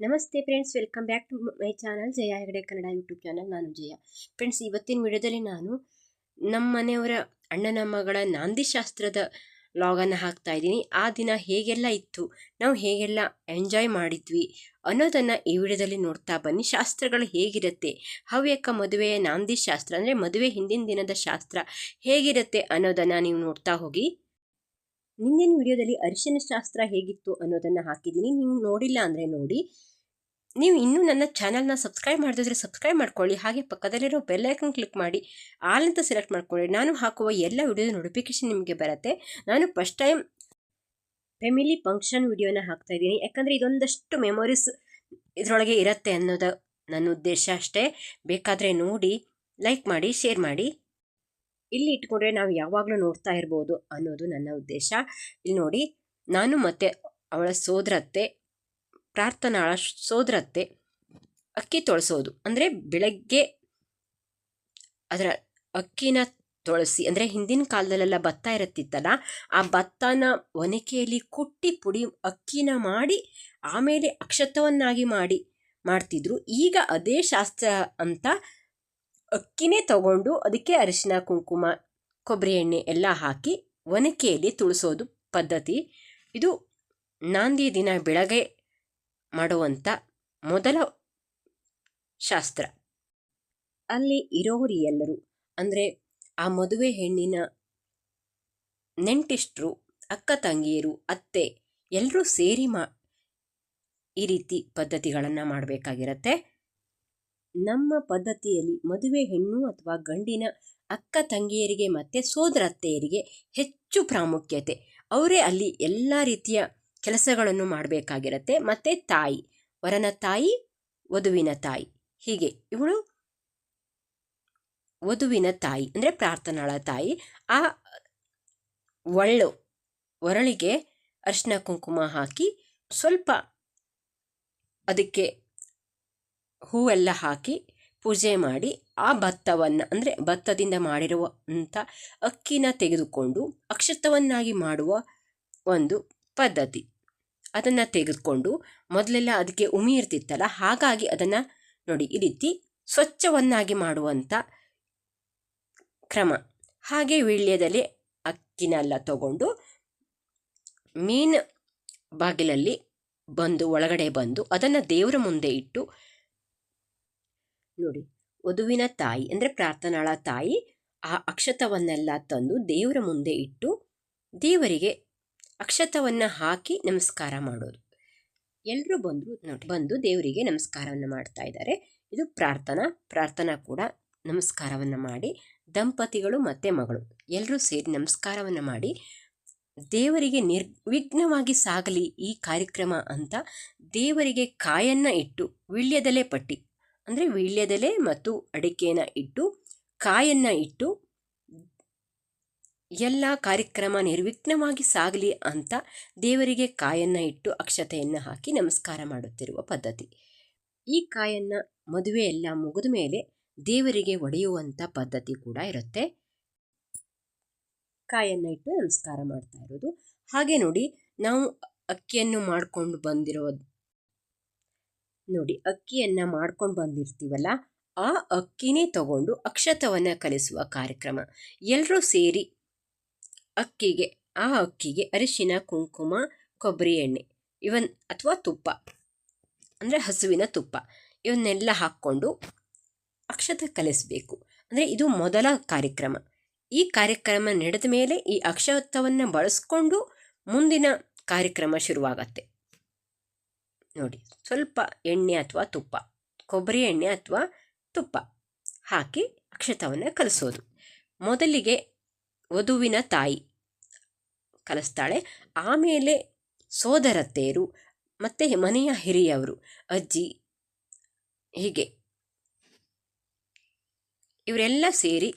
ನಮಸ್ತೆ friends welcome back to my channel Jaya Hegde Kannada YouTube channel ನಾನು Jaya. Friends ಇವತ್ತಿನ ವಿಡಿಯೋದಲ್ಲಿ ನಾನು ನಮ್ಮ ಮನೆಯವರ ಅಣ್ಣನ ಮಗಳ ನಾಂದಿಶಾಸ್ತ್ರದ ಲಾಗನ್ನು ಹಾಕ್ತಾ ಇದ್ದೀನಿ. ಆ ದಿನ ಹೇಗೆಲ್ಲ ಇತ್ತು, ನಾವು ಹೇಗೆಲ್ಲ ಎಂಜಾಯ್ ಮಾಡಿದ್ವಿ ಅನ್ನೋದನ್ನು ಈ ವಿಡಿಯೋದಲ್ಲಿ ನೋಡ್ತಾ ಬನ್ನಿ. ಶಾಸ್ತ್ರಗಳು ಹೇಗಿರುತ್ತೆ, ಹವ್ಯಕ ಮದುವೆಯ ನಾಂದಿ ಶಾಸ್ತ್ರ ಅಂದರೆ ಮದುವೆ ಹಿಂದಿನ ದಿನದ ಶಾಸ್ತ್ರ ಹೇಗಿರುತ್ತೆ ಅನ್ನೋದನ್ನು ನೀವು ನೋಡ್ತಾ ಹೋಗಿ ನಿನ್ನಿನ ವಿಡಿಯೋದಲ್ಲಿ ಅರಿಶಿನ ಶಾಸ್ತ್ರ ಹೇಗಿತ್ತು ಅನ್ನೋದನ್ನು ಹಾಕಿದ್ದೀನಿ. ನೀವು ನೋಡಿಲ್ಲ ಅಂದರೆ ನೋಡಿ. ನೀವು ಇನ್ನೂ ನನ್ನ ಚಾನಲ್ನ ಸಬ್ಸ್ಕ್ರೈಬ್ ಮಾಡಿದ್ರೆ ಸಬ್ಸ್ಕ್ರೈಬ್ ಮಾಡ್ಕೊಳ್ಳಿ. ಹಾಗೆ ಪಕ್ಕದಲ್ಲಿರೋ ಬೆಲ್ಲೈಕನ್ ಕ್ಲಿಕ್ ಮಾಡಿ. ಆಲ್ ಅಂತ ಸೆಲೆಕ್ಟ್ ಮಾಡ್ಕೊಳ್ಳಿ. ನಾನು ಹಾಕುವ ಎಲ್ಲ ವಿಡಿಯೋದ ನೋಟಿಫಿಕೇಶನ್ ನಿಮಗೆ ಬರುತ್ತೆ. ನಾನು ಫಸ್ಟ್ ಟೈಮ್ ಫ್ಯಾಮಿಲಿ ಫಂಕ್ಷನ್ ವಿಡಿಯೋನ ಹಾಕ್ತಾ ಇದ್ದೀನಿ. ಯಾಕಂದರೆ ಇದೊಂದಷ್ಟು ಮೆಮೊರೀಸ್ ಇದರೊಳಗೆ ಇರುತ್ತೆ ಅನ್ನೋದು ನನ್ನ ಉದ್ದೇಶ ಅಷ್ಟೇ. ಬೇಕಾದರೆ ನೋಡಿ ಲೈಕ್ ಮಾಡಿ ಶೇರ್ ಮಾಡಿ. ಇಲ್ಲಿ ಇಟ್ಕೊಂಡ್ರೆ ನಾವು ಯಾವಾಗಲೂ ನೋಡ್ತಾ ಇರ್ಬೋದು ಅನ್ನೋದು ನನ್ನ ಉದ್ದೇಶ. ಇಲ್ಲಿ ನೋಡಿ, ನಾನು ಮತ್ತು ಅವಳ ಸೋದರತ್ತೆ ಪ್ರಾರ್ಥನಾಳ ಸೋದರತ್ತೆ, ಅಕ್ಕಿ ತೊಳಸೋದು. ಅಂದರೆ ಬೆಳಗ್ಗೆ ಅದರ ಅಕ್ಕಿನ ತೊಳಸಿ, ಅಂದರೆ ಹಿಂದಿನ ಕಾಲದಲ್ಲೆಲ್ಲ ಭತ್ತ ಇರುತ್ತಿತ್ತಲ್ಲ, ಆ ಭತ್ತನ ಒನಕೆಯಲ್ಲಿ ಕುಟ್ಟಿ ಪುಡಿ ಅಕ್ಕಿನ ಮಾಡಿ, ಆಮೇಲೆ ಅಕ್ಷತವನ್ನಾಗಿ ಮಾಡಿ, ಮಾಡ್ತಿದ್ರು. ಈಗ ಅದೇ ಶಾಸ್ತ್ರ ಅಂತ ಅಕ್ಕಿನೇ ತಗೊಂಡು ಅದಕ್ಕೆ ಅರಿಶಿನ, ಕುಂಕುಮ, ಕೊಬ್ಬರಿ ಎಣ್ಣೆ ಎಲ್ಲ ಹಾಕಿ ಒನಕೆಯಲ್ಲಿ ತುಳಿಸೋದು ಪದ್ಧತಿ. ಇದು ನಾಂದಿ ದಿನ ಬೆಳಗ್ಗೆ ಮಾಡುವಂಥ ಮೊದಲ ಶಾಸ್ತ್ರ. ಅಲ್ಲಿ ಇರೋರಿ ಎಲ್ಲರೂ, ಅಂದರೆ ಆ ಮದುವೆ ಹೆಣ್ಣಿನ ನೆಂಟಿಷ್ಟರು, ಅಕ್ಕ ತಂಗಿಯರು, ಅತ್ತೆ ಎಲ್ಲರೂ ಸೇರಿ ಮಾ ಈ ರೀತಿ ಪದ್ಧತಿಗಳನ್ನು ಮಾಡಬೇಕಾಗಿರತ್ತೆ. ನಮ್ಮ ಪದ್ಧತಿಯಲ್ಲಿ ಮದುವೆ ಹೆಣ್ಣು ಅಥವಾ ಗಂಡಿನ ಅಕ್ಕ ತಂಗಿಯರಿಗೆ ಮತ್ತು ಸೋದರತ್ತೆಯರಿಗೆ ಹೆಚ್ಚು ಪ್ರಾಮುಖ್ಯತೆ. ಅವರೇ ಅಲ್ಲಿ ಎಲ್ಲ ರೀತಿಯ ಕೆಲಸಗಳನ್ನು ಮಾಡಬೇಕಾಗಿರತ್ತೆ. ಮತ್ತು ತಾಯಿ, ವರನ ತಾಯಿ, ವಧುವಿನ ತಾಯಿ. ಹೀಗೆ ಇವಳು ವಧುವಿನ ತಾಯಿ ಅಂದರೆ ಪ್ರಾರ್ಥನಾಳ ತಾಯಿ. ಆ ಒಳ್ಳು ಒರಳಿಗೆ ಅರಿಶಿನ ಕುಂಕುಮ ಹಾಕಿ ಸ್ವಲ್ಪ ಅದಕ್ಕೆ ಹೂವೆಲ್ಲ ಹಾಕಿ ಪೂಜೆ ಮಾಡಿ ಆ ಭತ್ತವನ್ನು, ಅಂದರೆ ಭತ್ತದಿಂದ ಮಾಡಿರುವಂಥ ಅಕ್ಕಿನ ತೆಗೆದುಕೊಂಡು ಅಕ್ಷತವನ್ನಾಗಿ ಮಾಡುವ ಒಂದು ಪದ್ಧತಿ. ಅದನ್ನು ತೆಗೆದುಕೊಂಡು ಮೊದಲೆಲ್ಲ ಅದಕ್ಕೆ ಉಮಿ ಇರ್ತಿತ್ತಲ್ಲ, ಹಾಗಾಗಿ ಅದನ್ನು ನೋಡಿ ಈ ರೀತಿ ಸ್ವಚ್ಛವನ್ನಾಗಿ ಮಾಡುವಂಥ ಕ್ರಮ. ಹಾಗೆ ವೀಳ್ಯದಲ್ಲಿ ಅಕ್ಕಿನೆಲ್ಲ ತಗೊಂಡು ಮೀನು ಬಾಗಿಲಲ್ಲಿ ಬಂದು, ಒಳಗಡೆ ಬಂದು ಅದನ್ನು ದೇವರ ಮುಂದೆ ಇಟ್ಟು ನೋಡಿ. ವಧುವಿನ ತಾಯಿ, ಅಂದರೆ ಪ್ರಾರ್ಥನಾಳ ತಾಯಿ, ಆ ಅಕ್ಷತವನ್ನೆಲ್ಲ ತಂದು ದೇವರ ಮುಂದೆ ಇಟ್ಟು ದೇವರಿಗೆ ಅಕ್ಷತವನ್ನು ಹಾಕಿ ನಮಸ್ಕಾರ ಮಾಡೋದು. ಎಲ್ಲರೂ ಬಂದರು ನೋಡಿ, ಬಂದು ದೇವರಿಗೆ ನಮಸ್ಕಾರವನ್ನು ಮಾಡ್ತಾ ಇದ್ದಾರೆ. ಇದು ಪ್ರಾರ್ಥನಾ ಪ್ರಾರ್ಥನಾ ಕೂಡ ನಮಸ್ಕಾರವನ್ನು ಮಾಡಿ, ದಂಪತಿಗಳು ಮತ್ತು ಮಗಳು ಎಲ್ಲರೂ ಸೇರಿ ನಮಸ್ಕಾರವನ್ನು ಮಾಡಿ, ದೇವರಿಗೆ ನಿರ್ವಿಘ್ನವಾಗಿ ಸಾಗಲಿ ಈ ಕಾರ್ಯಕ್ರಮ ಅಂತ ದೇವರಿಗೆ ಕಾಯನ್ನು ಇಟ್ಟು ವಿಳ್ಯದಲೆ ಪಟ್ಟಿ ಅಂದರೆ ವೀಳ್ಯದೆಲೆ ಮತ್ತು ಅಡಿಕೆನ ಇಟ್ಟು, ಕಾಯನ್ನು ಇಟ್ಟು, ಎಲ್ಲ ಕಾರ್ಯಕ್ರಮ ನಿರ್ವಿಘ್ನವಾಗಿ ಸಾಗಲಿ ಅಂತ ದೇವರಿಗೆ ಕಾಯನ್ನು ಇಟ್ಟು ಅಕ್ಷತೆಯನ್ನು ಹಾಕಿ ನಮಸ್ಕಾರ ಮಾಡುತ್ತಿರುವ ಪದ್ಧತಿ. ಈ ಕಾಯನ್ನು ಮದುವೆ ಎಲ್ಲ ಮುಗಿದ ಮೇಲೆ ದೇವರಿಗೆ ಒಡೆಯುವಂಥ ಪದ್ಧತಿ ಕೂಡ ಇರುತ್ತೆ. ಕಾಯನ್ನು ಇಟ್ಟು ನಮಸ್ಕಾರ ಮಾಡ್ತಾ ಇರೋದು. ಹಾಗೆ ನೋಡಿ, ನಾವು ಅಕ್ಕಿಯನ್ನು ಮಾಡಿಕೊಂಡು ಬಂದಿರೋ ನೋಡಿ, ಅಕ್ಕಿಯನ್ನು ಮಾಡ್ಕೊಂಡು ಬಂದಿರ್ತೀವಲ್ಲ, ಆ ಅಕ್ಕಿನೇ ತಗೊಂಡು ಅಕ್ಷತವನ್ನು ಕಲಿಸುವ ಕಾರ್ಯಕ್ರಮ. ಎಲ್ಲರೂ ಸೇರಿ ಅಕ್ಕಿಗೆ, ಆ ಅಕ್ಕಿಗೆ ಅರಿಶಿನ, ಕುಂಕುಮ, ಕೊಬ್ಬರಿ ಎಣ್ಣೆ, ಇವನ್, ಅಥವಾ ತುಪ್ಪ, ಅಂದರೆ ಹಸುವಿನ ತುಪ್ಪ, ಇವನ್ನೆಲ್ಲ ಹಾಕ್ಕೊಂಡು ಅಕ್ಷತ ಕಲಿಸಬೇಕು. ಅಂದರೆ ಇದು ಮೊದಲ ಕಾರ್ಯಕ್ರಮ. ಈ ಕಾರ್ಯಕ್ರಮ ನಡೆದ ಮೇಲೆ ಈ ಅಕ್ಷತವನ್ನು ಬಳಸ್ಕೊಂಡು ಮುಂದಿನ ಕಾರ್ಯಕ್ರಮ ಶುರುವಾಗತ್ತೆ. ನೋಡಿ, ಸ್ವಲ್ಪ ಎಣ್ಣೆ ಅಥವಾ ತುಪ್ಪ, ಕೊಬ್ಬರಿ ಎಣ್ಣೆ ಅಥವಾ ತುಪ್ಪ ಹಾಕಿ ಅಕ್ಷತವನ್ನು ಕಲಿಸೋದು. ಮೊದಲಿಗೆ ವಧುವಿನ ತಾಯಿ ಕಲಿಸ್ತಾಳೆ, ಆಮೇಲೆ ಸೋದರತ್ತೆಯರು ಮತ್ತು ಮನೆಯ ಹಿರಿಯವರು, ಅಜ್ಜಿ ಹೀಗೆ. ಇವರೆಲ್ಲ ಸೇರಿ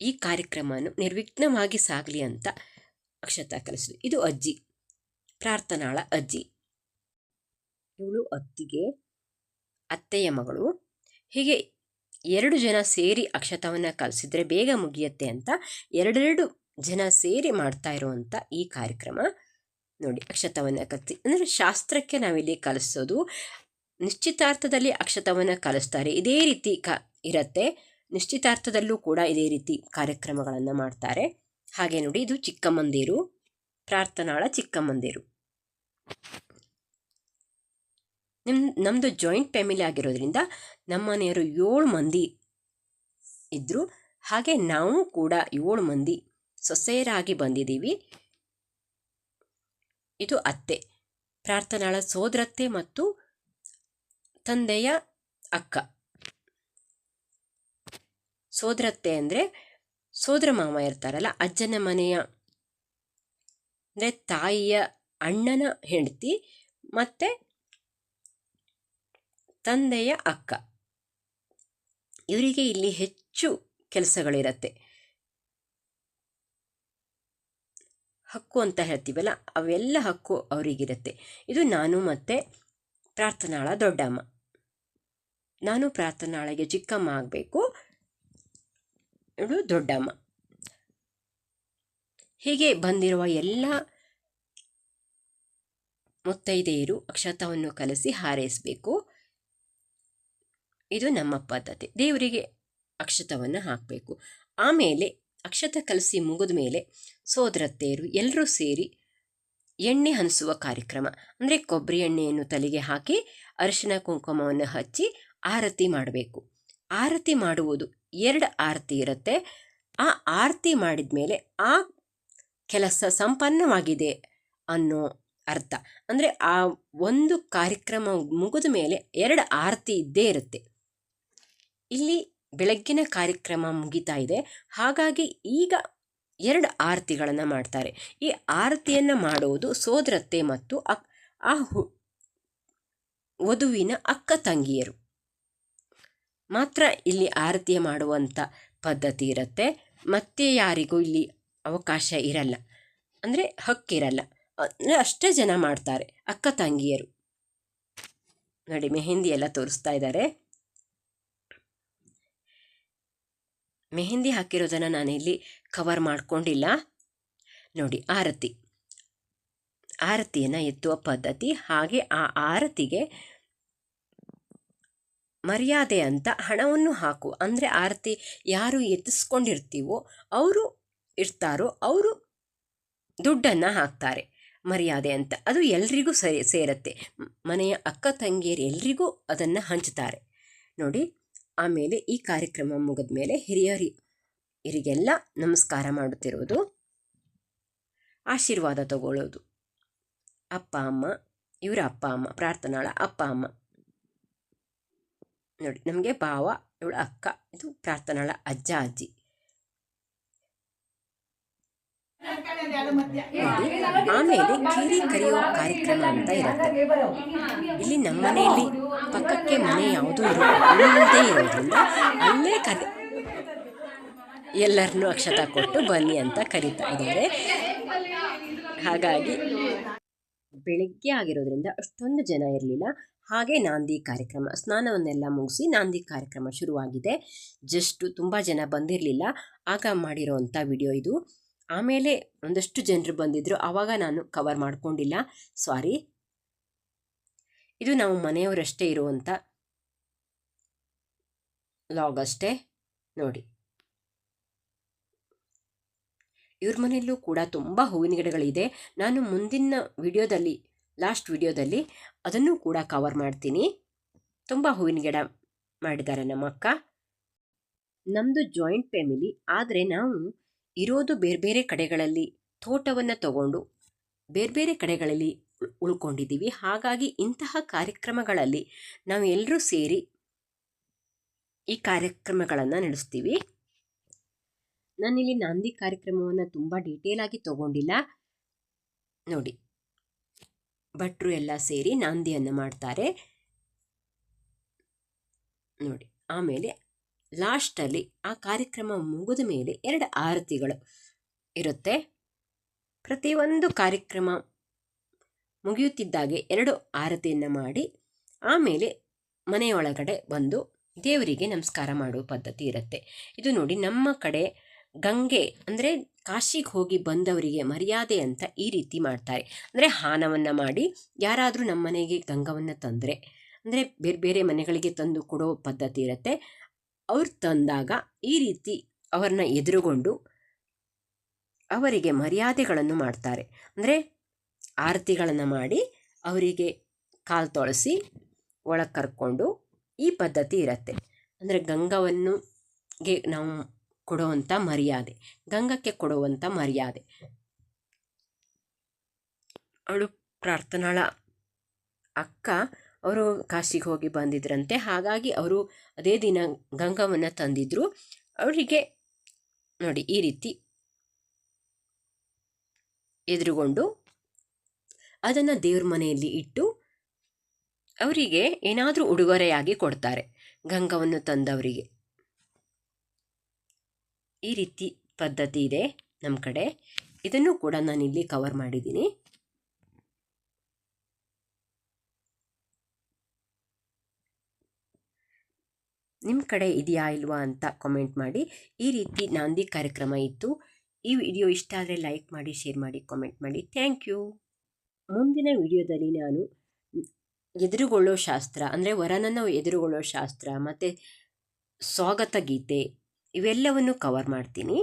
ಈ ಕಾರ್ಯಕ್ರಮವನ್ನು ನಿರ್ವಿಘ್ನವಾಗಿ ಸಾಗಲಿ ಅಂತ ಅಕ್ಷತ ಕಲಿಸೋದು ಇದು ಅಜ್ಜಿ, ಪ್ರಾರ್ಥನಾಳ ಅಜ್ಜಿ. ಇವಳು ಅತ್ತಿಗೆ, ಅತ್ತೆಯ ಮಗಳು. ಹೀಗೆ ಎರಡು ಜನ ಸೇರಿ ಅಕ್ಷತವನ್ನು ಕಲಿಸಿದ್ರೆ ಬೇಗ ಮುಗಿಯತ್ತೆ ಅಂತ ಎರಡೆರಡು ಜನ ಸೇರಿ ಮಾಡ್ತಾ ಇರುವಂಥ ಈ ಕಾರ್ಯಕ್ರಮ ನೋಡಿ ಅಕ್ಷತವನ್ನು ಕಲಿಸಿ. ಅಂದರೆ ಶಾಸ್ತ್ರಕ್ಕೆ ನಾವಿಲ್ಲಿ ಕಲಿಸೋದು, ನಿಶ್ಚಿತಾರ್ಥದಲ್ಲಿ ಅಕ್ಷತವನ್ನು ಕಲಿಸ್ತಾರೆ. ಇದೇ ರೀತಿ ಕ ಇರತ್ತೆ. ನಿಶ್ಚಿತಾರ್ಥದಲ್ಲೂ ಕೂಡ ಇದೇ ರೀತಿ ಕಾರ್ಯಕ್ರಮಗಳನ್ನು ಮಾಡ್ತಾರೆ. ಹಾಗೆ ನೋಡಿ ಇದು ಚಿಕ್ಕಮಂದಿರು, ಪ್ರಾರ್ಥನಾಳ ಚಿಕ್ಕಮಂದಿರು. ನಿಮ್ ನಮ್ಮದು ಜಾಯಿಂಟ್ ಫ್ಯಾಮಿಲಿ ಆಗಿರೋದ್ರಿಂದ ನಮ್ಮ ಮನೆಯವರು ಏಳು ಮಂದಿ ಇದ್ದರು ಹಾಗೆ ನಾವು ಕೂಡ ಏಳು ಮಂದಿ ಸೊಸೆಯರಾಗಿ ಬಂದಿದ್ದೀವಿ. ಇದು ಅತ್ತೆ, ಪ್ರಾರ್ಥನಾಳ ಸೋದರತ್ತೆ ಮತ್ತು ತಂದೆಯ ಅಕ್ಕ. ಸೋದರತ್ತೆ ಅಂದರೆ ಸೋದರ ಮಾಮ ಇರ್ತಾರಲ್ಲ, ಅಜ್ಜನ ಮನೆಯ ಅಂದರೆ ತಾಯಿಯ ಅಣ್ಣನ ಹೆಂಡತಿ ಮತ್ತು ತಂದೆಯ ಅಕ್ಕ. ಇವರಿಗೆ ಇಲ್ಲಿ ಹೆಚ್ಚು ಕೆಲಸಗಳಿರತ್ತೆ. ಹಕ್ಕು ಅಂತ ಹೇಳ್ತೀವಲ್ಲ, ಅವೆಲ್ಲ ಹಕ್ಕು ಅವರಿಗಿರುತ್ತೆ. ಇದು ನಾನು ಮತ್ತೆ ಪ್ರಾರ್ಥನಾಳ ದೊಡ್ಡಮ್ಮ. ನಾನು ಪ್ರಾರ್ಥನಾಳಿಗೆ ಚಿಕ್ಕಮ್ಮ ಆಗಬೇಕು. ಇವಳು ದೊಡ್ಡಮ್ಮ. ಹೀಗೆ ಬಂದಿರುವ ಎಲ್ಲ ಮುತ್ತೈದೆಯರು ಅಕ್ಷತವನ್ನು ಕಲಸಿ ಹಾರೈಸಬೇಕು. ಇದು ನಮ್ಮ ಪದ್ಧತಿ. ದೇವರಿಗೆ ಅಕ್ಷತವನ್ನು ಹಾಕಬೇಕು. ಆಮೇಲೆ ಅಕ್ಷತ ಕಲಸಿ ಮುಗಿದ ಮೇಲೆ ಸೋದರತ್ತೆಯರು ಎಲ್ಲರೂ ಸೇರಿ ಎಣ್ಣೆ ಹನಿಸುವ ಕಾರ್ಯಕ್ರಮ. ಅಂದರೆ ಕೊಬ್ಬರಿ ಎಣ್ಣೆಯನ್ನು ತಲೆಗೆ ಹಾಕಿ ಅರಿಶಿನ ಕುಂಕುಮವನ್ನು ಹಚ್ಚಿ ಆರತಿ ಮಾಡಬೇಕು. ಆರತಿ ಮಾಡುವುದು ಎರಡು ಆರತಿ ಇರುತ್ತೆ. ಆ ಆರತಿ ಮಾಡಿದ ಮೇಲೆ ಆ ಕೆಲಸ ಸಂಪನ್ನವಾಗಿದೆ ಅನ್ನೋ ಅರ್ಥ. ಅಂದರೆ ಆ ಒಂದು ಕಾರ್ಯಕ್ರಮ ಮುಗಿದ ಮೇಲೆ ಎರಡು ಆರತಿ ಇದ್ದೇ ಇರುತ್ತೆ. ಇಲ್ಲಿ ಬೆಳಗ್ಗಿನ ಕಾರ್ಯಕ್ರಮ ಮುಗಿತಾ ಇದೆ. ಹಾಗಾಗಿ ಈಗ ಎರಡು ಆರತಿಗಳನ್ನು ಮಾಡ್ತಾರೆ. ಈ ಆರತಿಯನ್ನು ಮಾಡುವುದು ಸೋದರತ್ತೆ ಮತ್ತು ಅಕ್, ಆ ವಧುವಿನ ಅಕ್ಕ ತಂಗಿಯರು. ಮಾತ್ರ ಇಲ್ಲಿ ಆರತಿ ಮಾಡುವಂಥ ಪದ್ಧತಿ ಇರುತ್ತೆ. ಮತ್ತೆ ಯಾರಿಗೂ ಇಲ್ಲಿ ಅವಕಾಶ ಇರಲ್ಲ. ಅಂದರೆ ಹಕ್ಕಿರಲ್ಲ. ಅಂದರೆ ಅಷ್ಟೇ ಜನ ಮಾಡ್ತಾರೆ. ಅಕ್ಕ ತಂಗಿಯರು. ನೋಡಿ, ಮೆಹಂದಿ ಎಲ್ಲ ತೋರಿಸ್ತಾ ಇದ್ದಾರೆ ಮೆಹಂದಿ ಹಾಕಿರೋದನ್ನು ನಾನು ಇಲ್ಲಿ ಕವರ್ ಮಾಡಿಕೊಂಡಿಲ್ಲ. ನೋಡಿ, ಆರತಿ. ಆರತಿಯನ್ನು ಎತ್ತುವ ಪದ್ಧತಿ, ಹಾಗೆ ಆ ಆರತಿಗೆ ಮರ್ಯಾದೆ ಅಂತ ಹಣವನ್ನು ಹಾಕು. ಅಂದರೆ ಆರತಿ ಯಾರು ಎತ್ತಿಸ್ಕೊಂಡಿರ್ತೀವೋ, ಅವರು ಇರ್ತಾರೋ, ಅವರು ದುಡ್ಡನ್ನು ಹಾಕ್ತಾರೆ. ಮರ್ಯಾದೆ ಅಂತ. ಅದು ಎಲ್ರಿಗೂ ಸರಿ ಸೇರತ್ತೆ. ಮನೆಯ ಅಕ್ಕ ತಂಗಿಯರು ಎಲ್ರಿಗೂ ಅದನ್ನು ಹಂಚ್ತಾರೆ. ನೋಡಿ ಆಮೇಲೆ ಈ ಕಾರ್ಯಕ್ರಮ ಮುಗಿದ ಮೇಲೆ ಹಿರಿಯರಿ ಇವರಿಗೆಲ್ಲ ನಮಸ್ಕಾರ ಮಾಡುತ್ತಿರುವುದು. ಆಶೀರ್ವಾದ ತಗೊಳ್ಳೋದು. ಅಪ್ಪ, ಅಮ್ಮ, ಇವರ ಅಪ್ಪ, ಅಮ್ಮ, ಪ್ರಾರ್ಥನಾಳ ಅಪ್ಪ, ಅಮ್ಮ. ನೋಡಿ, ನಮಗೆ ಭಾವ, ಇವಳ ಅಕ್ಕ, ಇದು ಪ್ರಾರ್ಥನಾಳ ಅಜ್ಜ, ಅಜ್ಜಿ. ಆಮೇಲೆ ಕೀರಿ ಕರೆಯುವ ಕಾರ್ಯಕ್ರಮ ಅಂತ ಇರುತ್ತೆ. ಇಲ್ಲಿ ನಮ್ಮ ಮನೆಯಲ್ಲಿ ಪಕ್ಕಕ್ಕೆ ಮನೆ ಯಾವುದೂ ಇರೋ ಇರೋದ್ರಿಂದ ಅಲ್ಲೇ ಕರೆ ಎಲ್ಲರನ್ನೂ ಅಕ್ಷತ ಕೊಟ್ಟು ಬನ್ನಿ ಅಂತ ಕರೀತಾ ಇದ್ದಾರೆ. ಹಾಗಾಗಿ ಬೆಳಗ್ಗೆ ಆಗಿರೋದ್ರಿಂದ ಅಷ್ಟೊಂದು ಜನ ಇರಲಿಲ್ಲ. ಹಾಗೆ ನಾಂದಿ ಕಾರ್ಯಕ್ರಮ, ಸ್ನಾನವನ್ನೆಲ್ಲ ಮುಗಿಸಿ ನಾಂದಿ ಕಾರ್ಯಕ್ರಮ ಶುರುವಾಗಿದೆ. ಜಸ್ಟು ತುಂಬ ಜನ ಬಂದಿರಲಿಲ್ಲ. ಆಗ ಮಾಡಿರೋವಂಥ ವಿಡಿಯೋ ಇದು. ಆಮೇಲೆ ಒಂದಷ್ಟು ಜನರು ಬಂದಿದ್ದರು ಆವಾಗ ನಾನು ಕವರ್ ಮಾಡಿಕೊಂಡಿಲ್ಲ. ಸಾರಿ ಇದು ನಾವು ಮನೆಯವರಷ್ಟೇ ಇರುವಂಥ ಲಾಗ್ ಅಷ್ಟೇ. ನೋಡಿ. ಇವ್ರ ಮನೆಯಲ್ಲೂ ಕೂಡ ತುಂಬ ಹೂವಿನ ಗಿಡಗಳಿದೆ. ನಾನು ಮುಂದಿನ ವಿಡಿಯೋದಲ್ಲಿ ಲಾಸ್ಟ್ ವಿಡಿಯೋದಲ್ಲಿ ಅದನ್ನು ಕೂಡ ಕವರ್ ಮಾಡ್ತೀನಿ. ತುಂಬ ಹೂವಿನ ಗಿಡ ಮಾಡಿದ್ದಾರೆ ನಮ್ಮ ಅಕ್ಕ. ನಮ್ಮದು ಜಾಯಿಂಟ್ ಫ್ಯಾಮಿಲಿ ಆದರೆ ನಾವು ಇರೋದು ಬೇರೆ ಬೇರೆ ಕಡೆಗಳಲ್ಲಿ ತೋಟವನ್ನು ತಗೊಂಡು ಬೇರೆ ಬೇರೆ ಕಡೆಗಳಲ್ಲಿ ಉಳ್ಕೊಂಡಿದ್ದೀವಿ. ಹಾಗಾಗಿ ಇಂತಹ ಕಾರ್ಯಕ್ರಮಗಳಲ್ಲಿ ನಾವು ಎಲ್ಲರೂ ಸೇರಿ ಈ ಕಾರ್ಯಕ್ರಮಗಳನ್ನು ನಡೆಸ್ತೀವಿ. ನಾನಿಲ್ಲಿ ನಾಂದಿ ಕಾರ್ಯಕ್ರಮವನ್ನು ತುಂಬ ಡೀಟೇಲ್ ಆಗಿ ತಗೊಂಡಿಲ್ಲ. ನೋಡಿ, ಭಟ್ರು ಎಲ್ಲ ಸೇರಿ ನಾಂದಿಯನ್ನು ಮಾಡ್ತಾರೆ. ನೋಡಿ, ಆಮೇಲೆ ಲಾಸ್ಟಲ್ಲಿ ಆ ಕಾರ್ಯಕ್ರಮ ಮುಗಿದ ಮೇಲೆ ಎರಡು ಆರತಿಗಳು ಇರುತ್ತೆ. ಪ್ರತಿಯೊಂದು ಕಾರ್ಯಕ್ರಮ ಮುಗಿಯುತ್ತಿದ್ದಾಗೆ ಎರಡು ಆರತಿಯನ್ನು ಮಾಡಿ ಆಮೇಲೆ ಮನೆಯೊಳಗಡೆ ಬಂದು ದೇವರಿಗೆ ನಮಸ್ಕಾರ ಮಾಡುವ ಪದ್ಧತಿ ಇರುತ್ತೆ. ಇದು ನೋಡಿ ನಮ್ಮ ಕಡೆ ಗಂಗೆ ಅಂದರೆ ಕಾಶಿಗೆ ಹೋಗಿ ಬಂದವರಿಗೆ ಮರ್ಯಾದೆ ಅಂತ ಈ ರೀತಿ ಮಾಡ್ತಾರೆ. ಅಂದರೆ ಹಾನವನ್ನು ಮಾಡಿ ಯಾರಾದರೂ ನಮ್ಮ ಮನೆಗೆ ಗಂಗವನ್ನು ತಂದರೆ ಅಂದರೆ ಬೇರೆ ಬೇರೆ ಮನೆಗಳಿಗೆ ತಂದು ಕೊಡೋ ಪದ್ಧತಿ ಇರುತ್ತೆ. ಅವ್ರು ತಂದಾಗ ಈ ರೀತಿ ಅವರನ್ನ ಎದುರುಗೊಂಡು ಅವರಿಗೆ ಮರ್ಯಾದೆಗಳನ್ನು ಮಾಡ್ತಾರೆ. ಅಂದರೆ ಆರತಿಗಳನ್ನು ಮಾಡಿ ಅವರಿಗೆ ಕಾಲು ತೊಳಸಿ ಒಳಗೆ ಕರ್ಕೊಂಡು ಈ ಪದ್ಧತಿ ಇರುತ್ತೆ. ಅಂದರೆ ಗಂಗವನ್ನು ಗೆ ನಾವು ಕೊಡುವಂಥ ಮರ್ಯಾದೆ. ಗಂಗಕ್ಕೆ ಕೊಡುವಂಥ ಮರ್ಯಾದೆ. ಅವಳು ಪ್ರಾರ್ಥನಾಳ ಅಕ್ಕ ಅವರು ಕಾಶಿಗೆ ಹೋಗಿ ಬಂದಿದ್ರಂತೆ. ಹಾಗಾಗಿ ಅವರು ಅದೇ ದಿನ ಗಂಗವನ್ನು ತಂದಿದ್ರು. ಅವರಿಗೆ ನೋಡಿ ಈ ರೀತಿ ಎದುರುಗೊಂಡು ಅದನ್ನು ದೇವ್ರ ಮನೆಯಲ್ಲಿ ಇಟ್ಟು ಅವರಿಗೆ ಏನಾದರೂ ಉಡುಗೊರೆಯಾಗಿ ಕೊಡ್ತಾರೆ ಗಂಗವನ್ನು ತಂದವರಿಗೆ. ಈ ರೀತಿ ಪದ್ಧತಿ ಇದೆ ನಮ್ಮ ಕಡೆ. ಇದನ್ನು ಕೂಡ ನಾನು ಇಲ್ಲಿ ಕವರ್ ಮಾಡಿದ್ದೀನಿ. ನಿಮ್ಮ ಕಡೆ ಇದೆಯಾ ಇಲ್ವಾ ಅಂತ ಕಾಮೆಂಟ್ ಮಾಡಿ. ಈ ರೀತಿ ನಾಂದಿ ಕಾರ್ಯಕ್ರಮ ಇತ್ತು. ಈ ವಿಡಿಯೋ ಇಷ್ಟ ಆದರೆ ಲೈಕ್ ಮಾಡಿ ಶೇರ್ ಮಾಡಿ ಕಾಮೆಂಟ್ ಮಾಡಿ. ಥ್ಯಾಂಕ್ ಯು ಮುಂದಿನ ವಿಡಿಯೋದಲ್ಲಿ ನಾನು ಎದುರುಗೊಳ್ಳೋ ಶಾಸ್ತ್ರ, ಅಂದರೆ ವರನನ್ನು ಎದುರುಗೊಳ್ಳೋ ಶಾಸ್ತ್ರ, ಮತ್ತು ಸ್ವಾಗತ ಗೀತೆ, ಇವೆಲ್ಲವನ್ನು ಕವರ್ ಮಾಡ್ತೀನಿ.